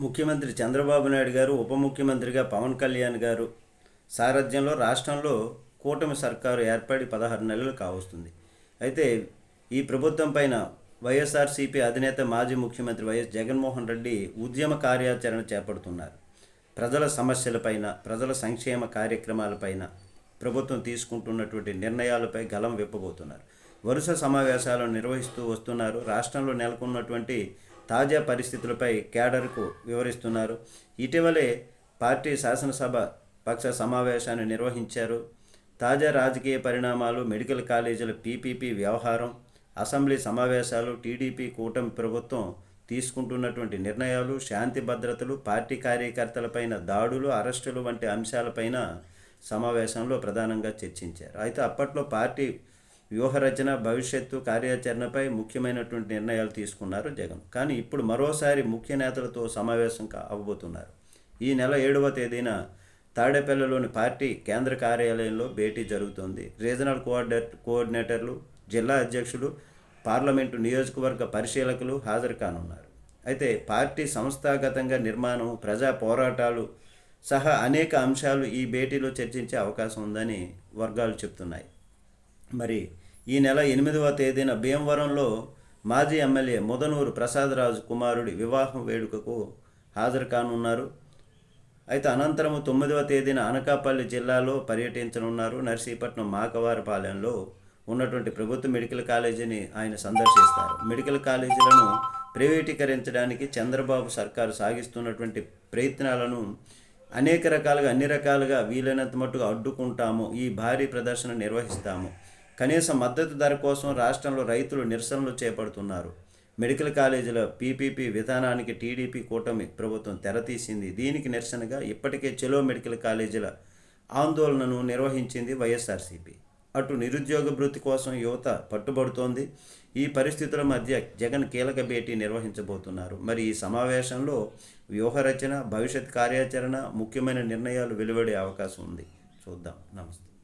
ముఖ్యమంత్రి చంద్రబాబు నాయుడు గారు ఉప ముఖ్యమంత్రిగా పవన్ కళ్యాణ్ గారు సారథ్యంలో రాష్ట్రంలో కూటమి సర్కారు ఏర్పడి పదహారు నెలలు కావస్తుంది. అయితే ఈ ప్రభుత్వం పైన వైఎస్ఆర్సీపీ అధినేత మాజీ ముఖ్యమంత్రి వైఎస్ జగన్మోహన్ రెడ్డి ఉద్యమ కార్యాచరణ చేపడుతున్నారు. ప్రజల సమస్యలపైన ప్రజల సంక్షేమ కార్యక్రమాలపైన ప్రభుత్వం తీసుకుంటున్నటువంటి నిర్ణయాలపై గలం విప్పబోతున్నారు. వరుస సమావేశాలను నిర్వహిస్తూ వస్తున్నారు. రాష్ట్రంలో నెలకొన్నటువంటి తాజా పరిస్థితులపై కేడర్కు వివరిస్తున్నారు. ఇటీవలే పార్టీ శాసనసభ పక్ష సమావేశాన్ని నిర్వహించారు. తాజా రాజకీయ పరిణామాలు మెడికల్ కాలేజీల పీపీపీ వ్యవహారం అసెంబ్లీ సమావేశాలు టీడీపీ కూటమి ప్రభుత్వం తీసుకుంటున్నటువంటి నిర్ణయాలు శాంతి భద్రతలు పార్టీ కార్యకర్తలపైన దాడులు అరెస్టులు వంటి అంశాలపైన సమావేశంలో ప్రధానంగా చర్చించారు. అయితే అప్పట్లో పార్టీ వ్యూహరచన భవిష్యత్తు కార్యాచరణపై ముఖ్యమైనటువంటి నిర్ణయాలు తీసుకున్నారు జగన్. కానీ ఇప్పుడు మరోసారి ముఖ్య నేతలతో సమావేశం కా- అవ్వబోతున్నారు. ఈ నెల ఏడవ తేదీన తాడేపల్లిలోని పార్టీ కేంద్ర కార్యాలయంలో భేటీ జరుగుతోంది. రీజనల్ కోఆర్డినేట్ కోఆర్డినేటర్లు జిల్లా అధ్యక్షులు పార్లమెంటు నియోజకవర్గ పరిశీలకులు హాజరు కానున్నారు. అయితే పార్టీ సంస్థాగతంగా నిర్మాణం ప్రజా పోరాటాలు సహా అనేక అంశాలు ఈ భేటీలో చర్చించే అవకాశం ఉందని వర్గాలు చెప్తున్నాయి. మరి ఈ నెల ఎనిమిదవ తేదీన భీమవరంలో మాజీ ఎమ్మెల్యే ముదనూరు ప్రసాదరాజు కుమారుడి వివాహం వేడుకకు హాజరు కానున్నారు. అయితే అనంతరం తొమ్మిదవ తేదీన అనకాపల్లి జిల్లాలో పర్యటించనున్నారు. నర్సీపట్నం మాకవారపాలెంలో ఉన్నటువంటి ప్రభుత్వ మెడికల్ కాలేజీని ఆయన సందర్శిస్తారు. మెడికల్ కాలేజీలను ప్రైవేటీకరించడానికి చంద్రబాబు సర్కారు సాగిస్తున్నటువంటి ప్రయత్నాలను అనేక రకాలుగా అన్ని రకాలుగా వీలైనంత మట్టుగా అడ్డుకుంటాము. ఈ భారీ ప్రదర్శన నిర్వహిస్తాము. కనీస మద్దతు ధర కోసం రాష్ట్రంలో రైతులు నిరసనలు చేపడుతున్నారు. మెడికల్ కాలేజీల పీపీపీ విధానానికి టీడీపీ కూటమి ప్రభుత్వం తెరతీసింది దీనికి నిరసనగా ఇప్పటికే చెలో మెడికల్ కాలేజీల ఆందోళనను నిర్వహించింది వైఎస్ఆర్సీపీ. అటు నిరుద్యోగ భృతి కోసం యువత పట్టుబడుతోంది. ఈ పరిస్థితుల మధ్య జగన్ కీలక భేటీ నిర్వహించబోతున్నారు. మరి ఈ సమావేశంలో వ్యూహరచన భవిష్యత్ కార్యాచరణ ముఖ్యమైన నిర్ణయాలు వెలువడే అవకాశం ఉంది. చూద్దాం. నమస్తే.